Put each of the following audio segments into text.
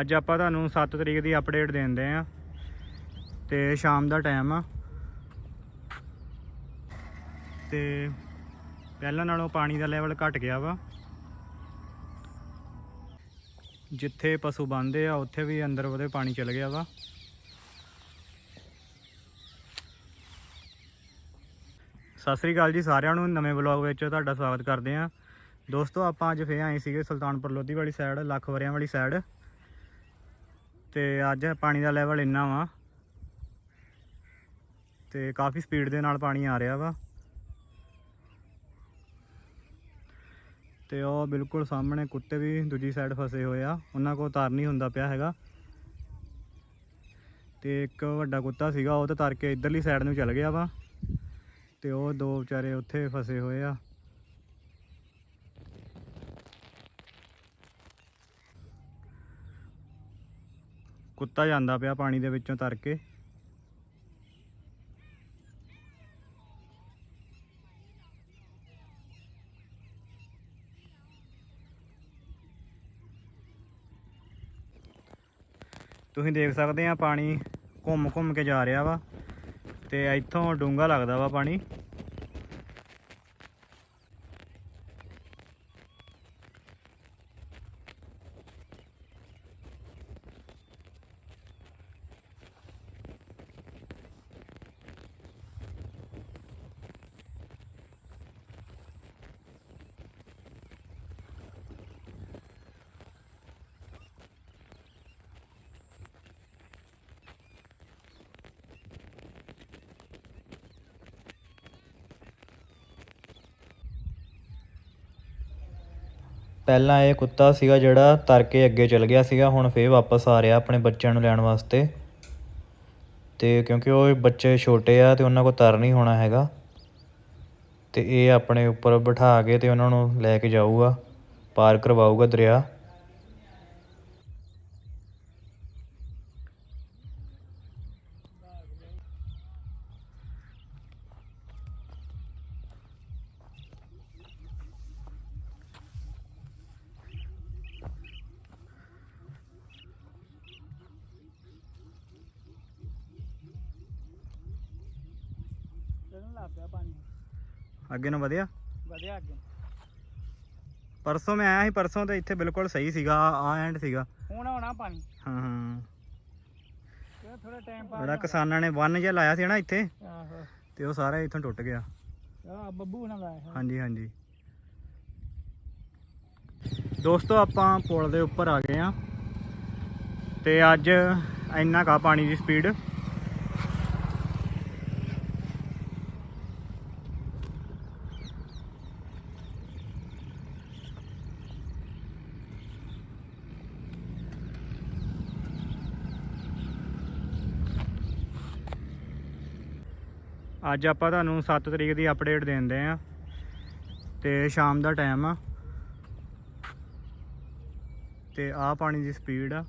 ਅੱਜ ਆਪਾਂ ਤੁਹਾਨੂੰ 7 ਤਰੀਕ ਦੀ ਅਪਡੇਟ ਦਿੰਦੇ ਆ। ਤੇ ਸ਼ਾਮ ਦਾ ਟਾਈਮ ਆ। ਤੇ ਪਹਿਲਾਂ ਨਾਲੋਂ ਪਾਣੀ ਦਾ ਲੈਵਲ ਘਟ ਗਿਆ ਵਾ। ਜਿੱਥੇ ਪਸ਼ੂ ਬੰਦੇ ਆ, ਉੱਥੇ ਵੀ ਅੰਦਰ ਉਹਦੇ ਪਾਣੀ ਚਲ ਗਿਆ ਵਾ। ਸਤਿ ਸ੍ਰੀ ਅਕਾਲ ਜੀ ਸਾਰਿਆਂ ਨੂੰ। ਨਵੇਂ ਵਲੌਗ ਵਿੱਚ ਤੁਹਾਡਾ ਸਵਾਗਤ ਕਰਦੇ ਆ। ਦੋਸਤੋ, ਆਪਾਂ ਅੱਜ ਫੇਰ ਆਏ ਸੀਗੇ ਸੁਲਤਾਨਪੁਰ ਲੋਧੀ ਵਾਲੀ ਸਾਈਡ ਲੱਖ ਵਰਿਆਂ ਵਾਲੀ ਸਾਈਡ ਤੇ ਅੱਜ ਪਾਣੀ ਦਾ ਲੈਵਲ ਇੰਨਾ ਵਾ ਤੇ ਕਾਫੀ ਸਪੀਡ ਦੇ ਨਾਲ ਪਾਣੀ ਆ ਰਿਹਾ ਵਾ। ਤੇ ਉਹ ਬਿਲਕੁਲ ਸਾਹਮਣੇ ਕੁੱਤੇ ਵੀ ਦੂਜੀ ਸਾਈਡ ਫਸੇ ਹੋਏ ਆ, ਉਹਨਾਂ ਕੋਲ ਤਰ ਨਹੀਂ ਹੁੰਦਾ ਪਿਆ ਹੈਗਾ। ਤੇ ਇੱਕ ਵੱਡਾ ਕੁੱਤਾ ਸੀਗਾ, ਉਹ ਤਾਂ ਤਰ ਕੇ ਇਧਰਲੀ ਸਾਈਡ ਨੂੰ ਚਲ ਗਿਆ ਵਾ। ਤੇ ਉਹ ਦੋ ਵਿਚਾਰੇ ਉੱਥੇ ਫਸੇ ਹੋਏ ਆ। ਕੁੱਤਾ ਜਾਂਦਾ ਪਿਆ ਪਾਣੀ ਦੇ ਵਿੱਚੋਂ ਤਰ ਕੇ ਤੁਸੀਂ ਦੇਖ ਸਕਦੇ ਆ ਪਾਣੀ ਘੁੰਮ ਘੁੰਮ ਕੇ ਜਾ ਰਿਹਾ ਵਾ ਤੇ ਇੱਥੋਂ ਡੂੰਗਾ ਲੱਗਦਾ ਵਾ ਪਾਣੀ। ਪਹਿਲਾਂ ਇਹ ਕੁੱਤਾ ਸੀਗਾ ਜਿਹੜਾ ਤਰ ਕੇ ਅੱਗੇ ਚਲ ਗਿਆ ਸੀਗਾ, ਹੁਣ ਫੇਰ ਵਾਪਸ ਆ ਰਿਹਾ ਆਪਣੇ ਬੱਚਿਆਂ ਨੂੰ ਲੈਣ ਵਾਸਤੇ। ਤੇ ਕਿਉਂਕਿ ਉਹ ਬੱਚੇ ਛੋਟੇ ਆ ਤੇ ਉਹਨਾਂ ਕੋਲ ਤਰ ਨਹੀਂ ਹੋਣਾ ਹੈਗਾ। ਤੇ ਇਹ ਆਪਣੇ ਉੱਪਰ ਬਿਠਾ ਕੇ ਤੇ ਉਹਨਾਂ ਨੂੰ ਲੈ ਕੇ ਜਾਊਗਾ, ਪਾਰ ਕਰਵਾਊਗਾ ਦਰਿਆ। ਪਿਆ ਪਾਣੀ। ਅੱਗੇ ਨੂੰ ਵਧਿਆ? ਵਧਿਆ ਅੱਗੇ। ਪਰਸੋਂ ਮੈਂ ਆਇਆ ਸੀ ਪਰਸੋਂ ਤੇ ਇੱਥੇ ਬਿਲਕੁਲ ਸਹੀ ਸੀਗਾ ਆ ਐਂਡ ਸੀਗਾ। ਹੁਣ ਆਉਣਾ ਪਾਣੀ। ਹਾਂ ਹਾਂ। ਇਹ ਥੋੜਾ ਟਾਈਮ ਪਾ ਜਿਹੜਾ ਕਿਸਾਨਾਂ ਨੇ ਬੰਨ ਜਿਹਾ ਲਾਇਆ ਸੀ ਨਾ ਇੱਥੇ ਆਹੋ। ਤੇ ਉਹ ਸਾਰਾ ਇੱਥੋਂ ਟੁੱਟ ਗਿਆ। ਆ ਬੱਬੂ ਨਾਲ ਲਾਇਆ ਹਾਂਜੀ ਹਾਂਜੀ। ਦੋਸਤੋ ਆਪਾਂ ਪੁਲ ਦੇ ਉੱਪਰ ਆ ਗਏ ਆ ਤੇ ਅੱਜ ਇੰਨਾ ਕਾ ਪਾਣੀ ਦੀ ਸਪੀਡ ਅੱਜ ਆਪਾਂ ਤੁਹਾਨੂੰ 7 ਤਰੀਕ ਦੀ ਅਪਡੇਟ ਦਿੰਦੇ ਆ ਤੇ ਸ਼ਾਮ ਦਾ ਟਾਈਮ ਆ। ਤੇ ਆ ਪਾਣੀ ਦੀ ਸਪੀਡ ਆ।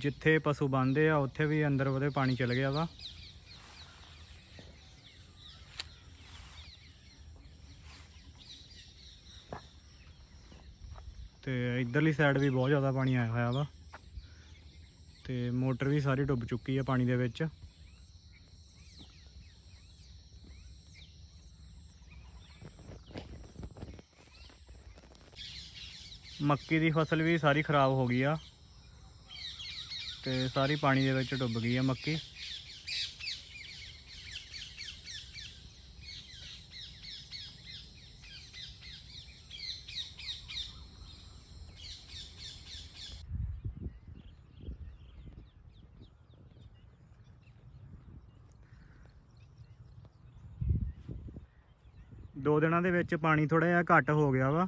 ਜਿੱਥੇ ਪਸ਼ੂ ਬੰਦੇ ਆ, ਉੱਥੇ ਵੀ ਅੰਦਰ ਉਹਦੇ ਪਾਣੀ ਚੱਲ ਗਿਆ ਵਾ। ਤੇ ਇਧਰਲੀ ਸਾਈਡ ਵੀ ਬਹੁਤ ਜ਼ਿਆਦਾ ਪਾਣੀ ਆਇਆ ਹੋਇਆ ਵਾ। ਤੇ ਮੋਟਰ ਵੀ ਸਾਰੀ ਡੁੱਬ ਚੁੱਕੀ ਆ ਪਾਣੀ ਦੇ ਵਿੱਚ। ਮੱਕੀ ਦੀ ਫਸਲ ਵੀ ਸਾਰੀ ਖਰਾਬ ਹੋ ਗਈ ਆ। ਤੇ ਸਾਰੀ ਪਾਣੀ ਦੇ ਵਿੱਚ ਡੁੱਬ ਗਈ ਆ ਮੱਕੀ। ਦੋ ਦਿਨਾਂ ਦੇ ਵਿੱਚ ਪਾਣੀ ਥੋੜਾ ਜਿਹਾ ਘੱਟ ਹੋ ਗਿਆ ਵਾ,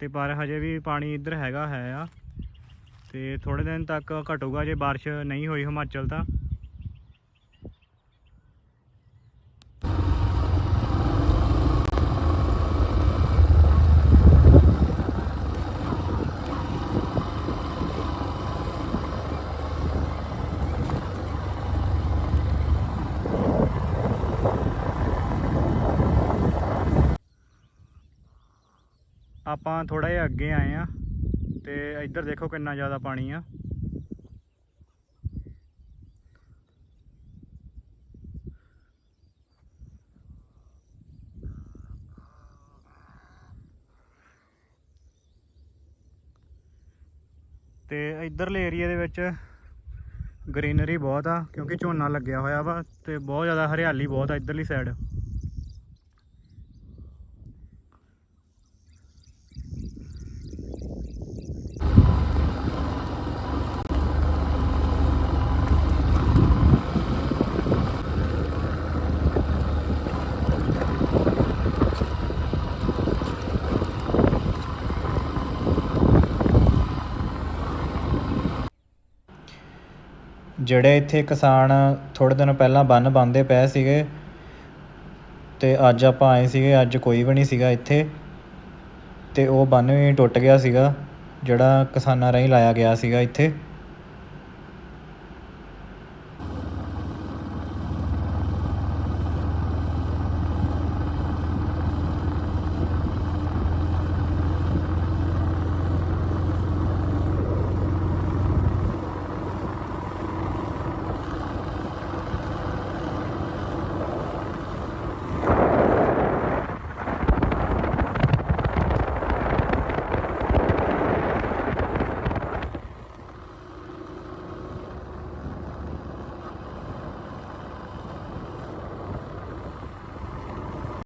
ਤੇ ਪਰ ਹਜੇ ਵੀ ਪਾਣੀ ਇੱਧਰ ਹੈਗਾ ਹੈ ਆ। ਤੇ ਥੋੜੇ ਦਿਨ ਤੱਕ ਘਟੂਗਾ ਜੇ ਬਾਰਿਸ਼ ਨਹੀਂ ਹੋਈ ਹਿਮਾਚਲ ਤਾਂ। ਆਪਾਂ ਥੋੜਾ ਜਿਹਾ ਅੱਗੇ ਆਏ ਆ ਤੇ ਇੱਧਰ ਦੇਖੋ ਕਿੰਨਾ ਜ਼ਿਆਦਾ ਪਾਣੀ ਆ। ਤੇ ਇੱਧਰਲੇ ਏਰੀਆ ਦੇ ਵਿੱਚ ਗ੍ਰੀਨਰੀ ਬਹੁਤ ਆ, ਕਿਉਂਕਿ ਝੋਨਾ ਲੱਗਿਆ ਹੋਇਆ ਵਾ ਤੇ ਬਹੁਤ ਜ਼ਿਆਦਾ ਹਰਿਆਲੀ ਬਹੁਤ ਆ ਇੱਧਰਲੀ ਸਾਈਡ ਜਿਹੜੇ ਇੱਥੇ ਕਿਸਾਨ ਥੋੜ੍ਹੇ ਦਿਨ ਪਹਿਲਾਂ ਬੰਨ ਬੰਨਦੇ ਪਏ ਸੀਗੇ ਅਤੇ ਅੱਜ ਆਪਾਂ ਆਏ ਸੀਗੇ, ਅੱਜ ਕੋਈ ਵੀ ਨਹੀਂ ਸੀਗਾ ਇੱਥੇ ਅਤੇ ਉਹ ਬੰਨ ਵੀ ਟੁੱਟ ਗਿਆ ਸੀਗਾ, ਜਿਹੜਾ ਕਿਸਾਨਾਂ ਰਾਹੀਂ ਲਾਇਆ ਗਿਆ ਸੀਗਾ ਇੱਥੇ।